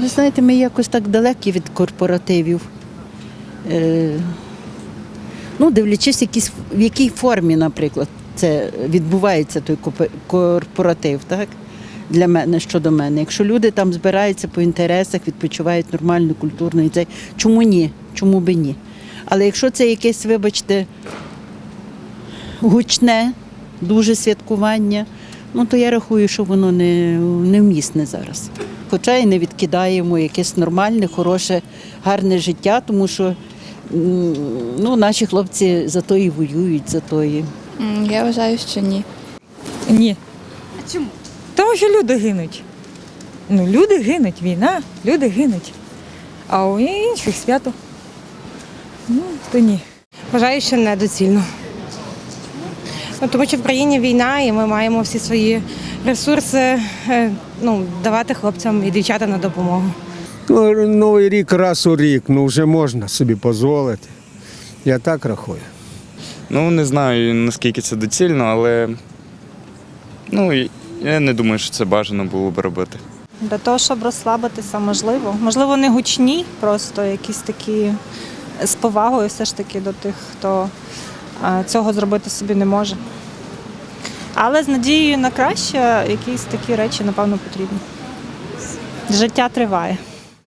Ви знаєте, ми якось так далекі від корпоративів. Е, ну, дивлячись, якісь, в якій формі, наприклад, це відбувається той корпоратив, так? Для мене щодо мене. Якщо люди там збираються по інтересах, відпочивають нормально, культурно і це, чому ні? Чому би ні? Але якщо це якесь, вибачте, гучне, дуже святкування, ну то я рахую, що воно не, невмісне зараз. Хоча і не відкидаємо якесь нормальне, хороше, гарне життя, тому що ну, наші хлопці за то і воюють, за то і. Я вважаю, що ні. Ні. А чому? Тому що люди гинуть. Ну, люди гинуть, війна, люди гинуть. А у інших свято. Ну, то ні. Вважаю, що недоцільно. Ну, тому що в країні війна, і ми маємо всі свої ресурси е, ну, давати хлопцям і дівчатам на допомогу. Ну, Новий рік раз у рік, ну вже можна собі дозволити. Я так рахую. Ну, не знаю, наскільки це доцільно, але ну, я не думаю, що це бажано було б робити. Для того, щоб розслабитися, можливо. Можливо, не гучні, просто якісь такі з повагою все ж таки до тих, хто цього зробити собі не може. Але з надією на краще якісь такі речі, напевно, потрібні. Життя триває.